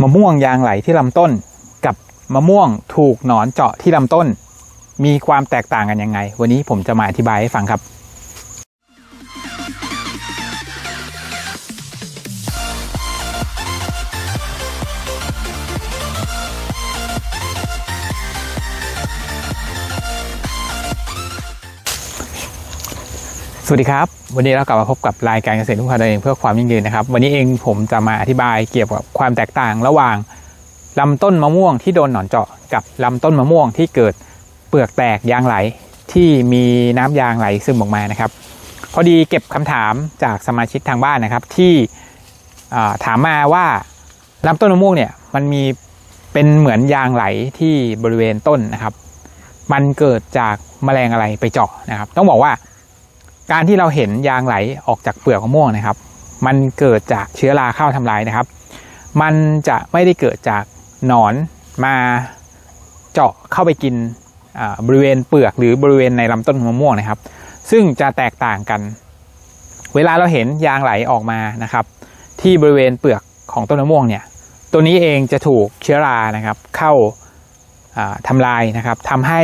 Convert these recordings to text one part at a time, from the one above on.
มะม่วงยางไหลที่ลำต้น กับมะม่วงถูกหนอนเจาะที่ลำต้น มีความแตกต่างกันยังไง วันนี้ผมจะมาอธิบายให้ฟังครับ สวัสดีครับ วันนี้เรากลับมาพบกับรายการเกษตรทุกคนเองเพื่อความยั่งยืนนะครับ วันนี้เองผมจะมาอธิบายเกี่ยวกับความแตกต่างระหว่างลำต้นมะม่วงที่โดนหนอนเจาะกับลำต้นมะม่วงที่เกิดเปลือกแตกยางไหลที่มีน้ำยางไหลซึมออกมานะครับ พอดีเก็บคำถามจากสมาชิกทางบ้านนะครับ ที่ถามมาว่าลำต้นมะม่วงเนี่ยมันมีเป็นเหมือนยางไหลที่บริเวณต้นนะครับ มันเกิดจากแมลงอะไรไปเจาะนะครับ ต้องบอกว่า การที่เราเห็นยางไหลออกจากเปลือกมะม่วงนะครับ มันเกิดจากเชื้อราเข้าทำลายนะครับ มันจะไม่ได้เกิดจากหนอนมาเจาะเข้าไปกินบริเวณเปลือกหรือบริเวณในลำต้นมะม่วงนะครับ ซึ่งจะแตกต่างกัน เวลาเราเห็นยางไหลออกมานะครับ ที่บริเวณเปลือกของต้นมะม่วงเนี่ย ตัวนี้เองจะถูกเชื้อรานะครับ เข้าอ่าทำลายนะครับทำให้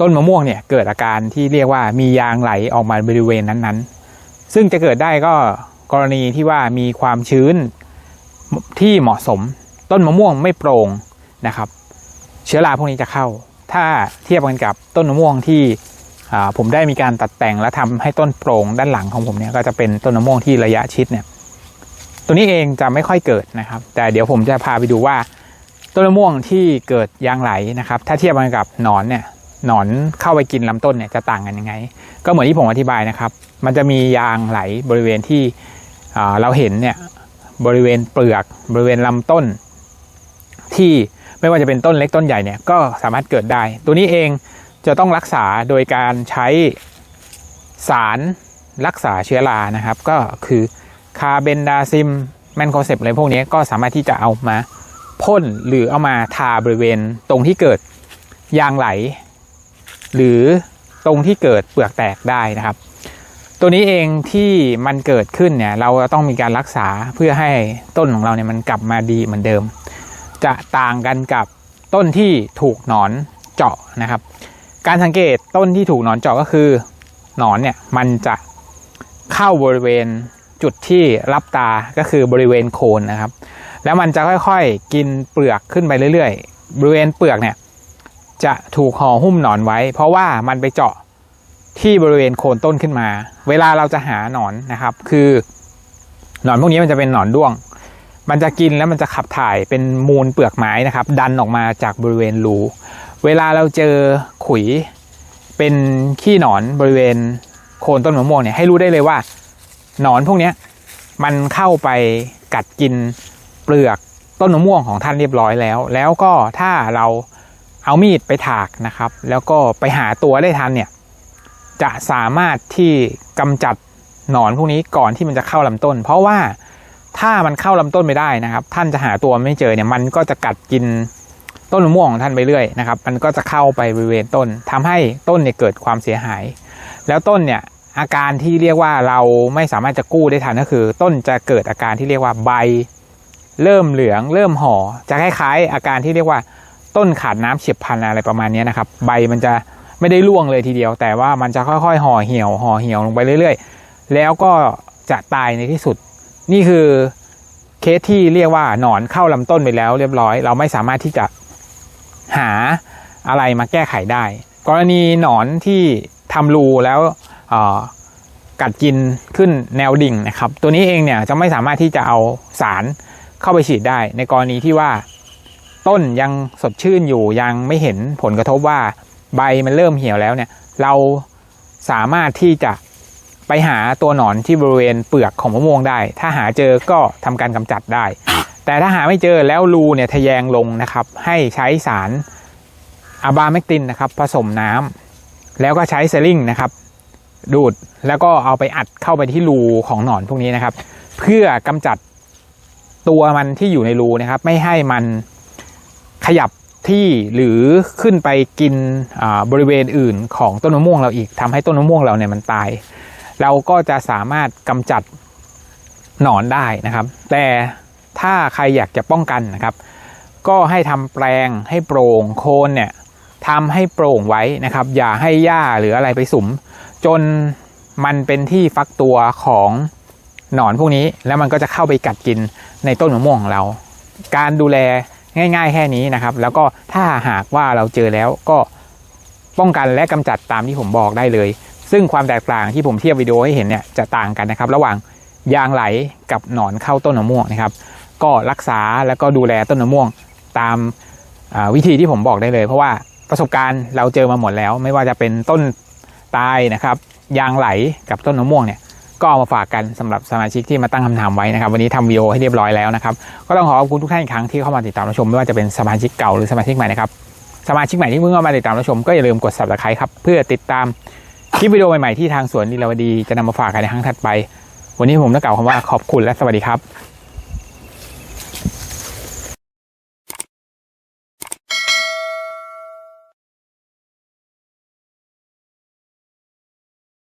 ต้นมะม่วงเนี่ยเกิดอาการที่เรียกว่ามียางไหลออกมาบริเวณนั้นๆ ซึ่งจะเกิดได้ก็กรณีที่ว่ามีความชื้นที่เหมาะสม ต้นมะม่วงไม่โปร่งนะครับ เชื้อราพวกนี้จะเข้า ถ้าเทียบกันกับต้นมะม่วงที่ผมได้มีการตัดแต่งและทำให้ต้นโปร่งด้านหลังของผมเนี่ยก็จะเป็นต้นมะม่วงที่ระยะชิดเนี่ยตัวนี้เองจะไม่ค่อยเกิดนะครับ แต่เดี๋ยวผมจะพาไปดูว่า ต้นมะม่วงที่เกิดยางไหลนะครับ ถ้าเทียบกันกับหนอนเนี่ย หนอนเข้าไปกินลำต้นเนี่ยจะต่างกันยังไง ก็เหมือนที่ผมอธิบายนะครับ มันจะมียางไหลบริเวณที่เราเห็นเนี่ยบริเวณเปลือกบริเวณลำต้น ที่ไม่ว่าจะเป็นต้นเล็กต้นใหญ่เนี่ยก็สามารถเกิดได้ ตัวนี้เองจะต้องรักษาโดยการใช้สารรักษาเชื้อรานะครับ ก็คือคาเบนดาซิมแมนโคเซปอะไรพวกนี้ก็สามารถที่จะเอามาพ่นหรือเอามาทาบริเวณตรงที่เกิดยางไหล หรือตรงที่เกิดเปลือกแตกได้นะครับ ตัวนี้เองที่มันเกิดขึ้นเนี่ยเราต้องมีการรักษาเพื่อให้ต้นของเราเนี่ยมันกลับมาดีเหมือนเดิม จะต่างกันกับต้นที่ถูกหนอนเจาะนะครับ การสังเกตต้นที่ถูกหนอนเจาะก็คือหนอนเนี่ยมันจะเข้าบริเวณจุดที่รับตาก็คือบริเวณโคนนะครับ แล้วมันจะค่อยๆ กินเปลือกขึ้นไปเรื่อยๆ บริเวณเปลือกเนี่ย จะถูกห่อหุ้มหนอนไว้ เพราะว่ามันไปเจาะที่บริเวณโคนต้นขึ้นมา เวลาเราจะหาหนอนนะครับ คือหนอนพวกนี้มันจะเป็นหนอนด้วง มันจะกินแล้วมันจะขับถ่ายเป็นมูลเปลือกไม้นะครับ ดันออกมาจากบริเวณรูเวลาเราเจอขุยเป็นขี้หนอนบริเวณโคนต้นมะม่วงเนี่ยให้รู้ได้เลยว่า หนอนพวกนี้มันเข้าไปกัดกินเปลือกต้นมะม่วงของท่านเรียบร้อยแล้ว แล้วก็ถ้าเรา เอามีดไปถากนะครับ แล้วก็ไปหาตัวได้ทันเนี่ยจะสามารถที่กำจัดหนอนพวกนี้ก่อนที่มันจะเข้าลำต้น เพราะว่าถ้ามันเข้าลำต้นไม่ได้นะครับ ท่านจะหาตัวไม่เจอเนี่ยมันก็จะกัดกินต้นมะม่วงของท่านไปเรื่อยนะครับ มันก็จะเข้าไปบริเวณต้นทำให้ต้นเนี่ยเกิดความเสียหาย แล้วต้นเนี่ยอาการที่เรียกว่าเราไม่สามารถจะกู้ได้ทันก็คือ ต้นจะเกิดอาการที่เรียกว่าใบ เริ่มเหลือง เริ่มห่อจะคล้ายๆ อาการที่เรียกว่า ต้นขาดน้ำเฉียบพันอะไรประมาณนี้นะครับ ใบมันจะไม่ได้ร่วงเลยทีเดียว แต่ว่ามันจะค่อยๆห่อเหี่ยวห่อเหี่ยวลงไปเรื่อย ๆ แล้วก็จะตายในที่สุด นี่คือเคสที่เรียกว่าหนอนเข้าลำต้นไปแล้วเรียบร้อย เราไม่สามารถที่จะหาอะไรมาแก้ไขได้ กรณีหนอนที่ทำรูแล้วกัดกินขึ้นแนวดิ่งนะครับ ตัวนี้เองเนี่ยจะไม่สามารถที่จะเอาสารเข้าไปฉีดได้ ในกรณีที่ว่า ต้นยังสดชื่นอยู่ยังไม่เห็นผลกระทบว่าใบมันเริ่มเหี่ยวแล้วเนี่ย เราสามารถที่จะไปหาตัวหนอนที่บริเวณเปลือกของมะม่วงได้ ถ้าหาเจอก็ทำการกำจัดได้ แต่ถ้าหาไม่เจอแล้วรูเนี่ยทะแยงลงนะครับ ให้ใช้สารอะบาเมกตินนะครับ ผสมน้ำแล้วก็ใช้เซลิงนะครับ ดูดแล้วก็เอาไปอัดเข้าไปที่รูของหนอนพวกนี้นะครับ เพื่อกำจัดตัวมันที่อยู่ในรูนะครับ ไม่ให้มัน ขยับที่หรือขึ้นไปกินบริเวณอื่นของต้นมะม่วงเราอีกทำให้ต้นมะม่วงเราเนี่ยมันตาย เราก็จะสามารถกำจัดหนอนได้นะครับ แต่ถ้าใครอยากจะป้องกันนะครับ ก็ให้ทำแปลงให้โปร่งโคนเนี่ยทำให้โปร่งไว้นะครับ อย่าให้หญ้าหรืออะไรไปสุม จนมันเป็นที่ฟักตัวของหนอนพวกนี้ แล้วมันก็จะเข้าไปกัดกินในต้นมะม่วงของเรา การดูแล ง่ายๆแค่นี้นะครับ แล้วก็ถ้าหากว่าเราเจอแล้วก็ป้องกันและกำจัดตามที่ผมบอกได้เลย ซึ่งความแตกต่างที่ผมเทียบวิดีโอให้เห็นเนี่ยจะต่างกันนะครับ ระหว่างยางไหลกับหนอนเข้าต้นมะม่วงนะครับ ก็รักษาแล้วก็ดูแลต้นมะม่วงตามาวิธีที่ผมบอกได้เลย เพราะว่าประสบการณ์เราเจอมาหมดแล้ว ไม่ว่าจะเป็นต้นตายนะครับ ยางไหลกับต้นมะม่วงเนี่ย ก็เอามาฝากกันสำหรับสมาชิกที่มาตั้งคำถามไว้นะครับ วันนี้ทำวิดีโอให้เรียบร้อยแล้วนะครับ ก็ต้องขอขอบคุณทุกท่านอีกครั้งที่เข้ามาติดตามรับชม ไม่ว่าจะเป็นสมาชิกเก่าหรือสมาชิกใหม่นะครับ สมาชิกใหม่ที่เพิ่งเข้ามาติดตามรับชมก็อย่าลืมกด subscribe ครับเพื่อติดตามคลิปวิดีโอใหม่ๆที่ทางสวนลีลาวดีจะนำมาฝากกันในครั้งถัดไป วันนี้ผมต้องกล่าวคำว่าขอบคุณและสวัสดีครับ